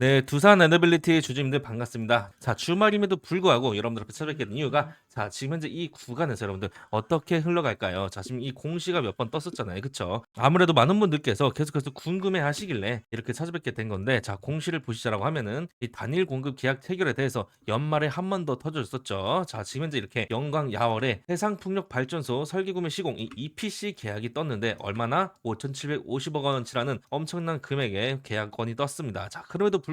네, 두산 에너빌리티 주주님들 반갑습니다. 자, 주말임에도 불구하고 여러분들 앞에 찾아뵙게 된 이유가 자, 지금 현재 이 구간에서 여러분들 어떻게 흘러갈까요? 자, 지금 이 공시가 몇 번 떴었잖아요. 그쵸? 아무래도 많은 분들께서 계속해서 궁금해 하시길래 이렇게 찾아뵙게 된 건데 자, 공시를 보시자라고 하면은 이 단일 공급 계약 체결에 대해서 연말에 한 번 더 터졌었죠. 자, 지금 현재 이렇게 영광 야월에 해상풍력 발전소 설계 구매 시공 이 EPC 계약이 떴는데 얼마나 5,750억 원치라는 엄청난 금액의 계약건이 떴습니다. 자, 그럼에도 불구하고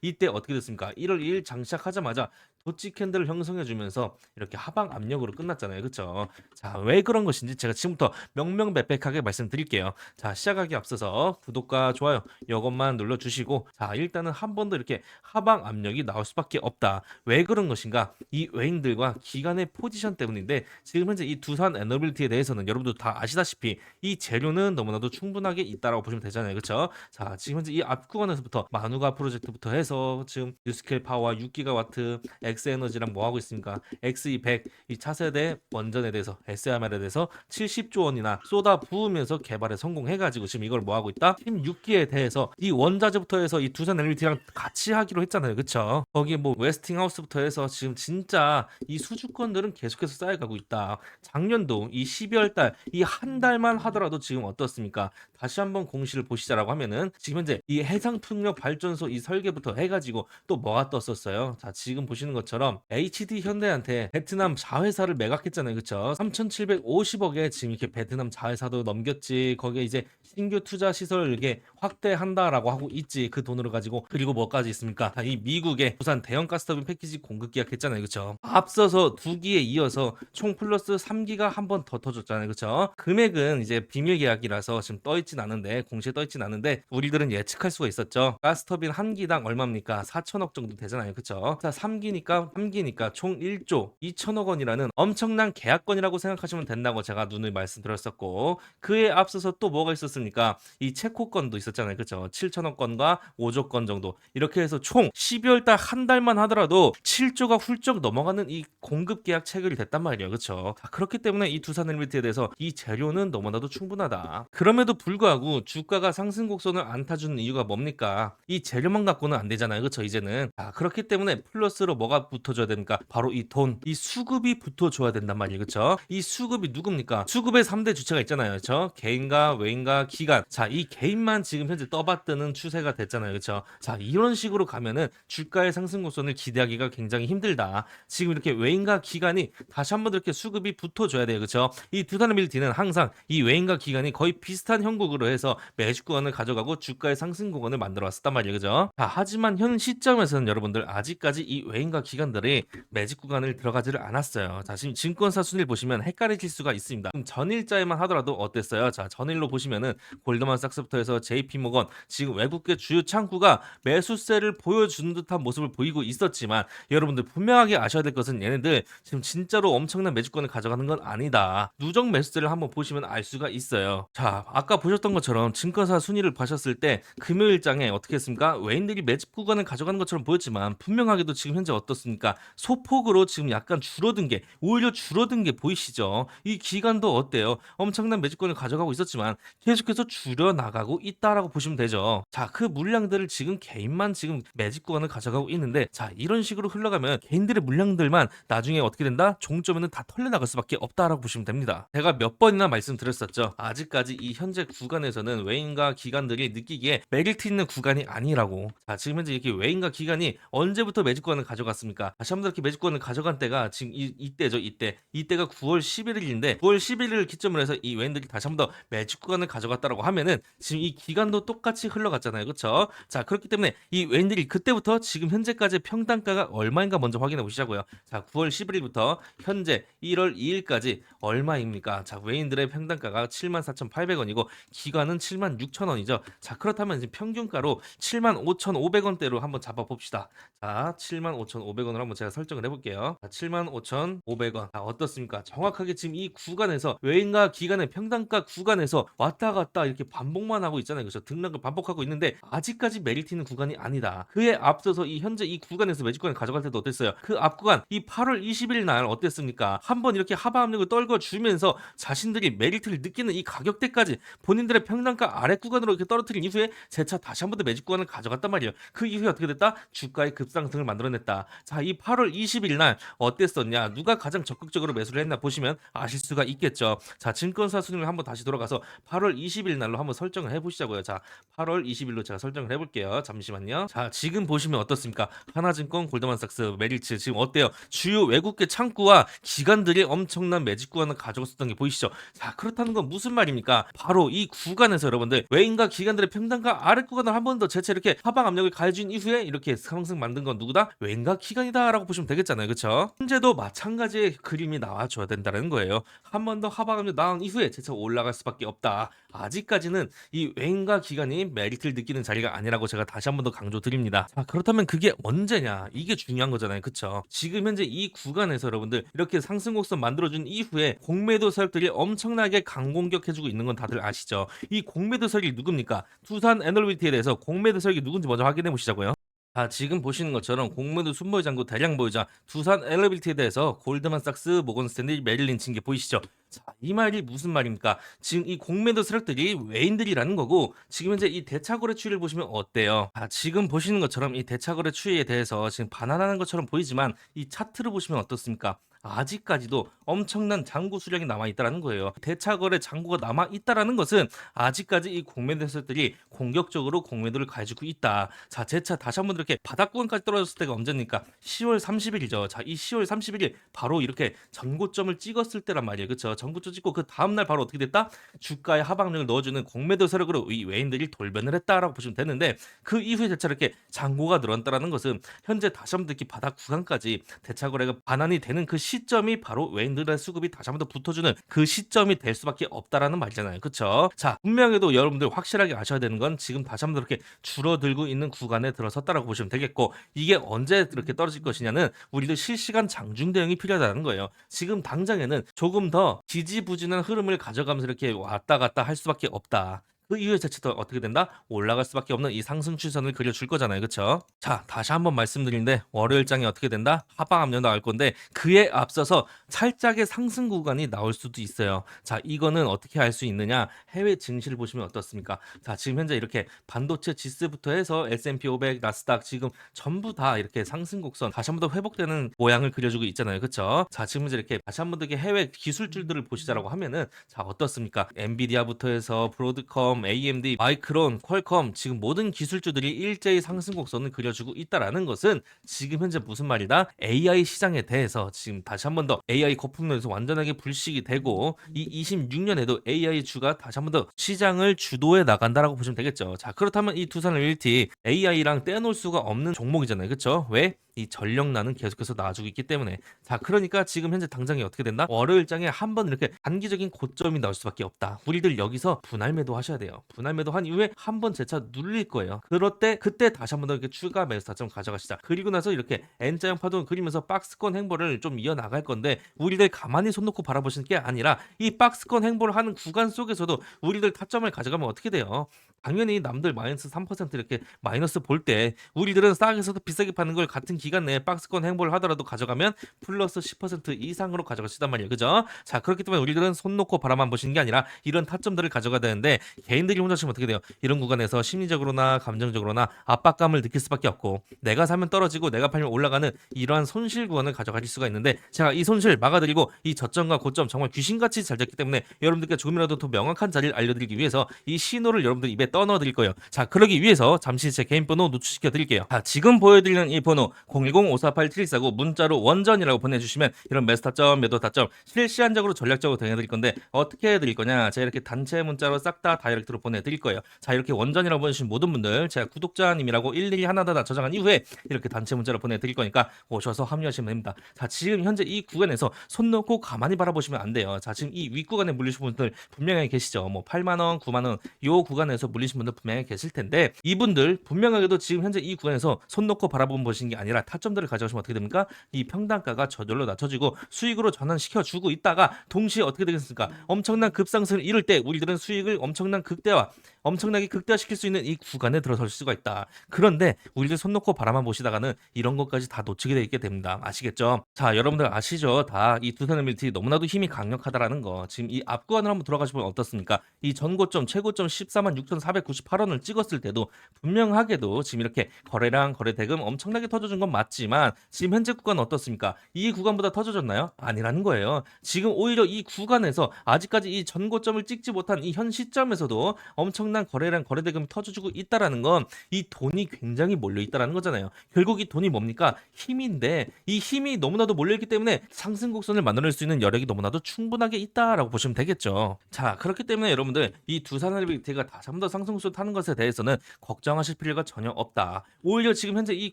이때 어떻게 됐습니까? 1월 2일 장시작하자마자 도치 캔들을 형성해주면서 이렇게 하방 압력으로 끝났잖아요. 그쵸? 자, 왜 그런 것인지 제가 지금부터 명명백백하게 말씀드릴게요. 자, 시작하기 앞서서 구독과 좋아요 이것만 눌러주시고 자, 일단은 한 번 더 이렇게 하방 압력이 나올 수밖에 없다. 왜 그런 것인가? 이 외인들과 기관의 포지션 때문인데 지금 현재 이 두산 에너빌티에 대해서는 여러분도 다 아시다시피 이 재료는 너무나도 충분하게 있다라고 보시면 되잖아요. 그쵸? 자, 지금 현재 이 앞 구간에서부터 마누가 프로젝트부터 해서 지금 뉴스케일 파워 6기가와트 엑스에너지랑 뭐 하고 있습니까? X200 이 차세대 원전에 대해서 SMR에 대해서 70조 원이나 쏟아 부으면서 개발에 성공해가지고 지금 이걸 뭐 하고 있다? 팀 6기에 대해서 이 원자재부터 해서 이 두산 엘리티랑 같이 하기로 했잖아요, 그쵸? 거기에 뭐 웨스팅하우스부터 해서 지금 진짜 이 수주권들은 계속해서 쌓여가고 있다. 작년도 이 12월 달 이 한 달만 하더라도 지금 어떻습니까? 다시 한번 공시를 보시자라고 하면은 지금 현재 이 해상풍력 발전소 이 설계부터 해가지고 또 뭐가 떴었어요? 자 지금 보시는 것처럼 HD 현대한테 베트남 자회사를 매각했잖아요, 그쵸? 3,750억에 지금 이렇게 베트남 자회사도 넘겼지. 거기에 이제 신규 투자 시설 이게 확대한다라고 하고 있지. 그 돈으로 가지고 그리고 뭐까지 있습니까? 자, 이 미국의 부산 대형 가스터빈 패키지 공급 계약했잖아요, 그쵸? 앞서서 두 기에 이어서 총 플러스 3기가 한 번 더 터졌잖아요, 그쵸? 금액은 이제 비밀 계약이라서 지금 떠 있진 않은데 공시에 떠 있진 않은데 우리들은 예측할 수가 있었죠. 가스터빈 한 기당 얼마입니까? 4천억 정도 되잖아요, 그쵸? 자, 3기니까 3기니까 총 1조 2천억 원이라는 엄청난 계약건이라고 생각하시면 된다고 제가 눈을 말씀드렸었고 그에 앞서서 또 뭐가 있었습니까? 이 체코 건도 있었잖아요, 그쵸? 7천억 건과 5조 건 정도 이렇게 해서 총 12월 달 한 달만 하더라도 7조가 훌쩍 넘어가는 이 공급 계약 체결이 됐단 말이에요? 자, 그렇기 때문에 이 두산 엘리트에 대해서 이 재료는 너무나도 충분하다. 그럼에도 불구하고 주가가 상승 곡선을 안 타주는 이유가 뭡니까? 이 재료만 갖고는 안 되잖아요, 그쵸? 이제는 자, 그렇기 때문에 플러스로 뭐가 붙어줘야 됩니까? 바로 이 돈, 이 수급이 붙어줘야 된단 말이에요, 그쵸? 이 수급이 누굽니까? 수급의 3대 주체가 있잖아요, 그쵸? 개인과 외인과 기관. 자, 이 개인만 지금 현재 떠받드는 추세가 됐잖아요, 그쵸? 자, 이런 식으로 가면은 주가의 상승 곡선을 기대하기가 굉장히 힘들다. 지금 이렇게 외인과 기관이 다시 한 번 이렇게 수급이 붙어줘야 돼요, 그쵸? 이 두산의 밀티는 항상 이 외인과 기관이 거의 비슷한 형국으로 해서 매직 구간을 가져가고 주가의 상승 구간을 만들어 왔었단 말이에요, 그죠? 자, 하지만 현 시점에서는 여러분들 아직까지 이 외인과 기관들이 매직 구간을 들어가지를 않았어요. 자, 지금 증권사 순위를 보시면 헷갈리실 수가 있습니다. 전일자에만 하더라도 어땠어요? 자, 전일로 보시면은 골드만삭스부터 해서 JP모건 지금 외국계 주요 창구가 매수세를 보여주는 듯한 모습을 보이고 있었지만 여러분들 분명하게 아셔야 될 것은 얘네들 지금 진짜로 엄청난 매주권을 가져가는 건 아니다. 누적 매수세를 한번 보시면 알 수가 있어요. 자, 아까 보셨던 것처럼 증권사 순위를 보셨을 때 금요일장에 어떻게 했습니까? 외인들이 매집 구간을 가져가는 것처럼 보였지만 분명하게도 지금 현재 어떻 습니까? 소폭으로 지금 약간 줄어든 게 오히려 줄어든 게 보이시죠? 이 기간도 어때요? 엄청난 매집권을 가져가고 있었지만 계속해서 줄여 나가고 있다라고 보시면 되죠. 자, 그 물량들을 지금 개인만 지금 매집 구간을 가져가고 있는데 자, 이런 식으로 흘러가면 개인들의 물량들만 나중에 어떻게 된다? 종점에는 다 털려 나갈 수밖에 없다라고 보시면 됩니다. 제가 몇 번이나 말씀드렸었죠. 아직까지 이 현재 구간에서는 외인과 기관들이 느끼기에 메리트 있는 구간이 아니라고. 자, 지금 현재 이렇게 외인과 기관이 언제부터 매집권을 가져갔습니까? 다시 한번 매집권을 가져간 때가 지금 이, 이때죠, 이때. 이때가 9월 11일인데 9월 11일을 기점으로 해서 이 외인들이 다시 한번 더 구간을 가져갔다라고 하면은 지금 이 기간도 똑같이 흘러갔잖아요. 그렇죠? 자, 그렇기 때문에 이 외인들이 그때부터 지금 현재까지 평단가가 얼마인가 먼저 확인해 보시자고요. 자, 9월 11일부터 현재 1월 2일까지 얼마입니까? 자, 외인들의 평단가가 74,800원이고 기관은 76,000원이죠. 자, 그렇다면 이제 평균가로 75,500원대로 한번 잡아 봅시다. 자, 75,500원 으로 한번 제가 설정을 해 볼게요. 자, 75,500원. 자, 어떻습니까? 정확하게 지금 이 구간에서 외인과 기관의 평단가 구간에서 왔다 갔다 이렇게 반복만 하고 있잖아요. 그렇죠? 등락을 반복하고 있는데 아직까지 메리트 있는 구간이 아니다. 그에 앞서서 이 현재 이 구간에서 구간을 가져갈 때도 어땠어요? 그 앞 구간 이 8월 20일 날 어땠습니까? 한번 이렇게 하방 압력을 떨궈 주면서 자신들이 메리트를 느끼는 이 가격대까지 본인들의 평단가 아래 구간으로 이렇게 떨어뜨린 이후에 재차 다시 한 번 더 매직 구간을 가져갔단 말이에요. 그 이후에 어떻게 됐다? 주가의 급상승을 만들어냈다. 자, 이 8월 20일 날 어땠었냐? 누가 가장 적극적으로 매수를 했나 보시면 아실 수가 있겠죠. 자, 증권사 순위를 한번 다시 돌아가서 8월 20일 날로 한번 설정을 해 보시자고요. 자, 8월 20일로 제가 설정을 해 볼게요. 잠시만요. 자, 지금 보시면 어떻습니까? 하나증권, 골드만삭스, 메릴츠 지금 어때요? 주요 외국계 창구와 기관들이 엄청난 매직 구간을 가져갔었던 게 보이시죠? 자, 그렇다는 건 무슨 말입니까? 바로 이 구간에서 여러분들 외인과 기관들의 평단가 아래 구간을 한 번 더 재차 이렇게 하방 압력을 가해준 이후에 이렇게 상승 만든 건 누구다? 외인과 기관 이다라고 보시면 되겠잖아요. 그렇죠? 현재도 마찬가지의 그림이 나와줘야 된다는 거예요. 한 번 더 하방 압력 나온 이후에 재차 올라갈 수밖에 없다. 아직까지는 이 외인과 기관이 메리트를 느끼는 자리가 아니라고 제가 다시 한 번 더 강조드립니다. 자, 그렇다면 그게 언제냐? 이게 중요한 거잖아요. 그쵸? 지금 현재 이 구간에서 여러분들 이렇게 상승 곡선 만들어준 이후에 공매도 세력들이 엄청나게 강공격해주고 있는 건 다들 아시죠? 이 공매도 세력이 누굽니까? 두산 에너비티에 대해서 공매도 세력이 누군지 먼저 확인해 보시자고요. 자, 지금 보시는 것처럼 공매도 순보유 장고 대량 보유자 두산 엘리빌티에 대해서 골드만삭스, 모건스탠리, 메릴린치인 게 보이시죠? 자, 이 말이 무슨 말입니까? 지금 이 공매도 세력들이 외인들이라는 거고 지금 현재 이 대차거래 추이를 보시면 어때요? 아, 지금 보시는 것처럼 이 대차거래 추이에 대해서 지금 반환하는 것처럼 보이지만 이 차트를 보시면 어떻습니까? 아직까지도 엄청난 장구 수량이 남아 있다라는 거예요. 대차거래 장구가 남아 있다라는 것은 아직까지 이 공매도 세력들이 공격적으로 공매도를 가지고 있다. 자, 제차 다시 한번 이렇게 바닥권까지 떨어졌을 때가 언제입니까? 10월 30일이죠. 자, 이 10월 30일이 바로 이렇게 전고점을 찍었을 때란 말이에요. 그렇죠? 전고점 찍고 그 다음 날 바로 어떻게 됐다? 주가에 하방력을 넣어주는 공매도 세력으로 이 외인들이 돌변을 했다라고 보시면 되는데 그 이후에 대차 이렇게 장고가 늘었다라는 것은 현재 다시 한번 이렇게 바닥 구간까지 대차 거래가 반환이 되는 그 시점이 바로 외인들의 수급이 다시 한번 더 붙어주는 그 시점이 될 수밖에 없다라는 말이잖아요. 그렇죠? 자, 분명히도 여러분들 확실하게 아셔야 되는 건 지금 다시 한번 이렇게 줄어들고 있는 구간에 들어섰다라고 보시면 되겠고 이게 언제 이렇게 떨어질 것이냐는 우리도 실시간 장중 대응이 필요하다는 거예요. 지금 당장에는 조금 더 지지부진한 흐름을 가져가면서 이렇게 왔다 갔다 할 수밖에 없다. 그 이후에 자체도 어떻게 된다? 올라갈 수밖에 없는 이 상승 추선을 그려줄 거잖아요. 그쵸? 자, 다시 한번 말씀드리는데 월요일장이 어떻게 된다? 하방 압력 나올 건데 그에 앞서서 살짝의 상승 구간이 나올 수도 있어요. 자, 이거는 어떻게 알 수 있느냐? 해외 증시를 보시면 어떻습니까? 자, 지금 현재 이렇게 반도체 지수부터 해서 S&P 500, 나스닥 지금 전부 다 이렇게 상승 곡선 다시 한 번 더 회복되는 모양을 그려주고 있잖아요. 그쵸? 자, 지금 이제 이렇게 다시 한 번 더 이렇게 해외 기술줄들을 보시자라고 하면은 자, 어떻습니까? 엔비디아부터 해서 브로드컴, AMD, 마이크론, 퀄컴 지금 모든 기술주들이 일제히 상승 곡선을 그려주고 있다라는 것은 지금 현재 무슨 말이다? AI 시장에 대해서 지금 다시 한 번 더 AI 거품론에서 완전하게 불식이 되고 이 26년에도 AI 주가 다시 한 번 더 시장을 주도해 나간다라고 보시면 되겠죠. 자, 그렇다면 이 두산 일티 AI랑 떼어놓을 수가 없는 종목이잖아요. 그렇죠? 왜? 이 전력난은 계속해서 나와주고 있기 때문에 자 그러니까 지금 현재 당장이 어떻게 된다 월요일장에 한 번 이렇게 단기적인 고점이 나올 수밖에 없다 우리들 여기서 분할 매도 하셔야 돼요 분할 매도 한 이후에 한 번 재차 눌릴 거예요. 그럴 때 그때 다시 한 번 더 이렇게 추가 매수 타점 가져가시자 그리고 나서 이렇게 N자형 파동을 그리면서 박스권 행보를 좀 이어나갈 건데 우리들 가만히 손 놓고 바라보시는 게 아니라 이 박스권 행보를 하는 구간 속에서도 우리들 타점을 가져가면 어떻게 돼요 당연히 남들 마이너스 3% 이렇게 마이너스 볼 때 우리들은 싸게서도 비싸게 파는 걸 같은 기간 내에 박스권 행보를 하더라도 가져가면 플러스 10% 이상으로 있단 말이에요. 그죠? 자, 그렇기 때문에 우리들은 손 놓고 바라만 보시는 게 아니라 이런 타점들을 가져가야 되는데 개인들이 혼자 치면 어떻게 돼요? 이런 구간에서 심리적으로나 감정적으로나 압박감을 느낄 수밖에 없고 내가 사면 떨어지고 내가 팔면 올라가는 이러한 손실 구간을 가져가실 수가 있는데 제가 이 손실 막아드리고 이 저점과 고점 정말 귀신같이 잘 잡기 때문에 여러분들께 조금이라도 더 명확한 자리를 알려드리기 위해서 이 신호를 여러분들 입에 떠넣어 드릴 거예요. 자, 그러기 위해서 잠시 제 개인 번호 노출시켜 드릴게요. 자, 지금 보여드리는 이 번호 010-548-7149 문자로 원전이라고 보내주시면 이런 매수 타점, 매도 타점 실시간적으로 전략적으로 대응해드릴 건데 어떻게 해드릴 거냐? 제가 이렇게 단체 문자로 싹 다 다이렉트로 보내드릴 거예요. 자, 이렇게 원전이라고 보내주신 모든 분들 제가 구독자님이라고 일일이 하나하나 저장한 이후에 이렇게 단체 문자로 보내드릴 거니까 오셔서 합류하시면 됩니다. 자, 지금 현재 이 구간에서 손 놓고 가만히 바라보시면 안 돼요. 자, 지금 이 윗구간에 물리신 분들 분명히 계시죠? 뭐 8만 원, 9만 원 요 구간에서 물리 올리신 분들 분명히 계실 텐데 이분들 분명하게도 지금 현재 이 구간에서 손 놓고 바라보면 보시는 게 아니라 타점들을 가져오시면 어떻게 됩니까? 이 평단가가 저절로 낮춰지고 수익으로 전환시켜 주고 있다가 동시에 어떻게 되겠습니까? 엄청난 급상승을 이룰 때 우리들은 수익을 엄청난 극대화 엄청나게 극대화시킬 수 있는 이 구간에 들어설 수가 있다. 그런데 우리들 손 놓고 바라만 보시다가는 이런 것까지 다 놓치게 돼 있게 됩니다. 아시겠죠? 자, 여러분들 아시죠? 다 이 두산 밀티 너무나도 힘이 강력하다라는 거. 지금 이 앞구간을 한번 돌아가시면 어떻습니까? 이 전고점 최고점 14만 6,498원을 찍었을 때도 분명하게도 지금 이렇게 거래량 거래 대금 엄청나게 터져준 건 맞지만 지금 현재 구간 어떻습니까? 이 구간보다 터져졌나요? 아니라는 거예요. 지금 오히려 이 구간에서 아직까지 이 전고점을 찍지 못한 이 현 시점에서도 엄청 난 거래량 거래 대금이 터져주고 있다라는 건 이 돈이 굉장히 몰려 있다라는 거잖아요. 결국 이 돈이 뭡니까? 힘인데 이 힘이 너무나도 몰려 있기 때문에 상승 곡선을 만들어낼 수 있는 여력이 너무나도 충분하게 있다라고 보시면 되겠죠. 자, 그렇기 때문에 여러분들 이 두산헬비티가 다시 한번 더 상승 곡선 타는 것에 대해서는 걱정하실 필요가 전혀 없다. 오히려 지금 현재 이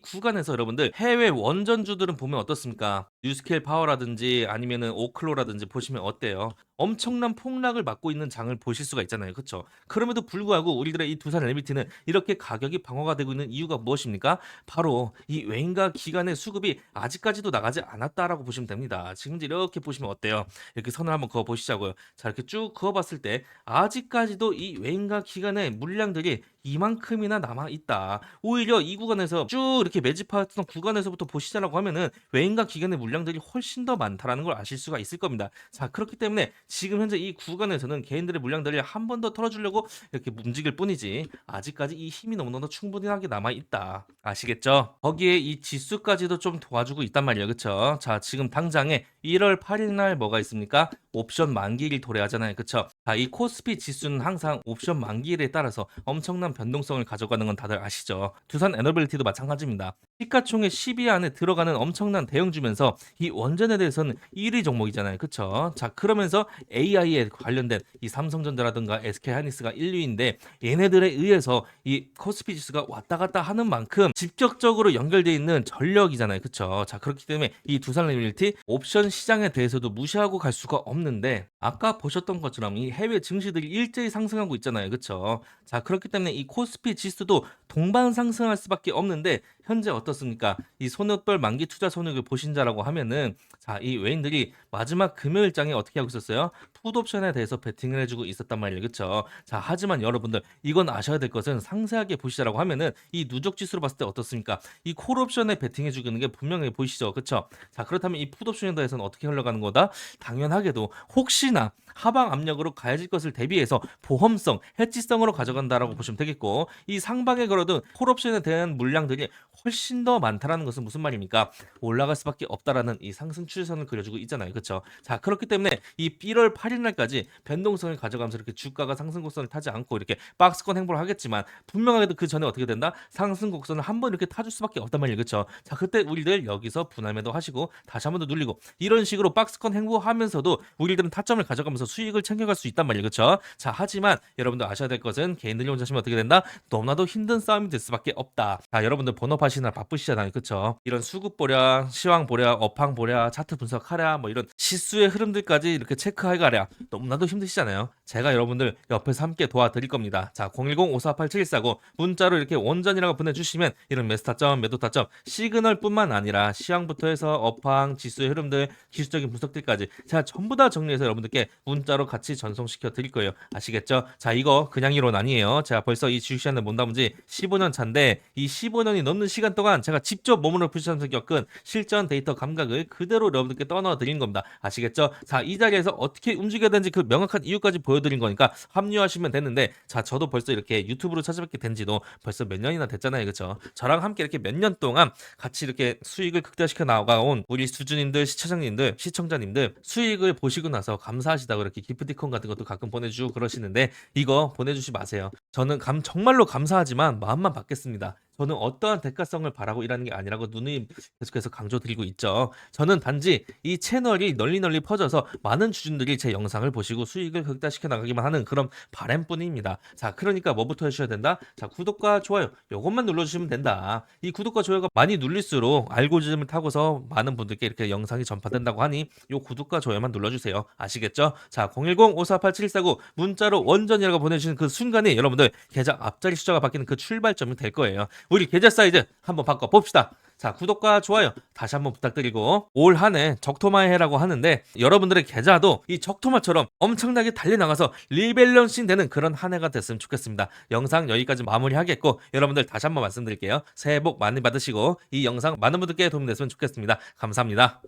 구간에서 여러분들 해외 원전주들은 보면 어떻습니까? 뉴스케일 파워라든지 아니면은 오클로라든지 보시면 어때요? 엄청난 폭락을 맞고 있는 장을 보실 수가 있잖아요. 그렇죠? 그럼에도 불구하고 우리들의 이 두산 엘리트는 이렇게 가격이 방어가 되고 있는 이유가 무엇입니까? 바로 이 외인가 기관의 수급이 아직까지도 나가지 않았다라고 보시면 됩니다. 지금 이렇게 보시면 어때요? 이렇게 선을 한번 그어 보시자고요. 자, 이렇게 쭉 그어 봤을 때 아직까지도 이 외인가 기관의 물량들이 이만큼이나 남아 있다. 오히려 이 구간에서 쭉 이렇게 매집하던 구간에서부터 보시자라고 하면은 외인가 기관의 물량들이 훨씬 더 많다라는 걸 아실 수가 있을 겁니다. 자, 그렇기 때문에 지금 현재 이 구간에서는 개인들의 물량들을 한 번 더 털어주려고 이렇게 움직일 뿐이지 아직까지 이 힘이 너무너무 충분하게 남아 있다. 아시겠죠? 거기에 이 지수까지도 좀 도와주고 있단 말이에요. 그쵸? 자, 지금 당장에 1월 8일 날 뭐가 있습니까? 옵션 만기일 도래하잖아요. 그쵸? 자, 이 코스피 지수는 항상 옵션 만기일에 따라서 엄청난 변동성을 가져가는 건 다들 아시죠? 두산 에너빌리티도 마찬가지입니다. 시가총액 10위 안에 들어가는 엄청난 대형주면서 이 원전에 대해서는 1위 종목이잖아요. 그쵸? 자, 그러면서 AI에 관련된 이 삼성전자라든가 SK하이닉스가 1위인데 얘네들에 의해서 이 코스피 지수가 왔다 갔다 하는 만큼 직접적으로 연결돼 있는 전력이잖아요. 그쵸? 자, 그렇기 때문에 이 두산 리빌티 옵션 시장에 대해서도 무시하고 갈 수가 없는데 아까 보셨던 것처럼 이 해외 증시들이 일제히 상승하고 있잖아요. 그쵸? 자, 그렇기 때문에 이 코스피 지수도 동반 상승할 수밖에 없는데 현재 어떻습니까? 이 손익별 만기 투자 손익을 보신다라고 하면은 자, 이 외인들이 마지막 금요일장에 어떻게 하고 있었어요? 풋옵션에 대해서 베팅을 해주고 있었단 말이에요. 그쵸? 자, 하지만 여러분들 이건 아셔야 될 것은 상세하게 보시자라고 하면은 이 누적 지수로 봤을 때 어떻습니까? 이 콜옵션에 베팅해 주는 게 분명히 보이시죠? 그쵸? 자, 그렇다면 이 풋옵션에 대해서는 어떻게 흘러가는 거다? 당연하게도 혹시 나 하방 압력으로 가해질 것을 대비해서 보험성, 해지성으로 가져간다라고 보시면 되겠고 이 상방에 걸어둔 콜옵션에 대한 물량들이 훨씬 더 많다라는 것은 무슨 말입니까? 올라갈 수밖에 없다라는 이 상승 추세선을 그려주고 있잖아요. 그렇죠? 자, 그렇기 때문에 이 1월 8일 날까지 변동성을 가져가면서 이렇게 주가가 상승 곡선을 타지 않고 이렇게 박스권 행보를 하겠지만 분명하게도 그 전에 어떻게 된다? 상승 곡선을 한 번 이렇게 타줄 수밖에 없단 말이에요. 그렇죠? 자, 그때 우리들 여기서 분할 매도 하시고 다시 한 번 더 눌리고 이런 식으로 박스권 행보하면서도 우리들은 타점을 가져가면서 수익을 챙겨갈 수 있단 말이에요. 그렇죠? 자, 하지만 여러분들 아셔야 될 것은 개인들이 혼자 하시면 어떻게 된다? 너무나도 힘든 싸움이 될 수밖에 없다. 자, 여러분들 본업하시 느라 바쁘시잖아요. 그렇죠? 이런 수급 보랴, 시황 보랴, 업황 보랴, 차트 분석하랴, 뭐 이런 시수의 흐름들까지 이렇게 체크하가랴 너무나도 힘드시잖아요. 제가 여러분들 옆에서 함께 도와드릴 겁니다. 자, 010-5487-149 문자로 이렇게 원전이라고 보내주시면 이런 매수타점, 매도타점, 시그널뿐만 아니라 시황부터 해서 업황, 지수의 흐름들, 기술적인 분석들까지 제가 전부 다 정리해서 여러분들께 문자로 같이 전송시켜 드릴 거예요. 아시겠죠? 자, 이거 그냥 이론 아니에요. 제가 벌써 이 주식시장을 못 담은 지 15년 차인데 이 15년이 넘는 시간 동안 제가 직접 몸으로 부시면서 겪은 실전 데이터 감각을 그대로 여러분들께 떠넣어 드린 겁니다. 아시겠죠? 자, 이 자리에서 어떻게 움직여야 되는지 그 명확한 이유까지 보여드린 거니까 합류하시면 되는데 자, 저도 벌써 이렇게 유튜브로 찾아뵙게 된 지도 벌써 몇 년이나 됐잖아요. 그렇죠? 저랑 함께 이렇게 몇 년 동안 같이 이렇게 수익을 극대화시켜 나가온 우리 수준님들, 시청자님들, 시청자님들 수익을 보시고 나서 감사하시다고 이렇게 기프티콘 같은 것도 가끔 보내주고 그러시는데 이거 보내주지 마세요. 저는 감 정말로 감사하지만 마음만 받겠습니다. 저는 어떠한 대가성을 바라고 일하는 게 아니라고 누누이 계속해서 강조드리고 있죠. 저는 단지 이 채널이 널리 널리 퍼져서 많은 주주들이 제 영상을 보시고 수익을 극대화시켜 나가기만 하는 그런 바람뿐입니다. 자, 그러니까 뭐부터 해주셔야 된다? 자, 구독과 좋아요 요것만 눌러주시면 된다. 이 구독과 좋아요가 많이 눌릴수록 알고리즘을 타고서 많은 분들께 이렇게 영상이 전파된다고 하니 요 구독과 좋아요만 눌러주세요. 아시겠죠? 자, 010-5487-149 문자로 원전이라고 보내주시는 그 순간에 여러분들 계좌 앞자리 숫자가 바뀌는 그 출발점이 될 거예요. 우리 계좌 사이즈 한번 바꿔 봅시다. 자, 구독과 좋아요 다시 한번 부탁드리고 올 한 해 적토마의 해라고 하는데 여러분들의 계좌도 이 적토마처럼 엄청나게 달려나가서 리밸런싱 되는 그런 한 해가 됐으면 좋겠습니다. 영상 여기까지 마무리하겠고 여러분들 다시 한번 말씀드릴게요. 새해 복 많이 받으시고 이 영상 많은 분들께 도움됐으면 좋겠습니다. 감사합니다.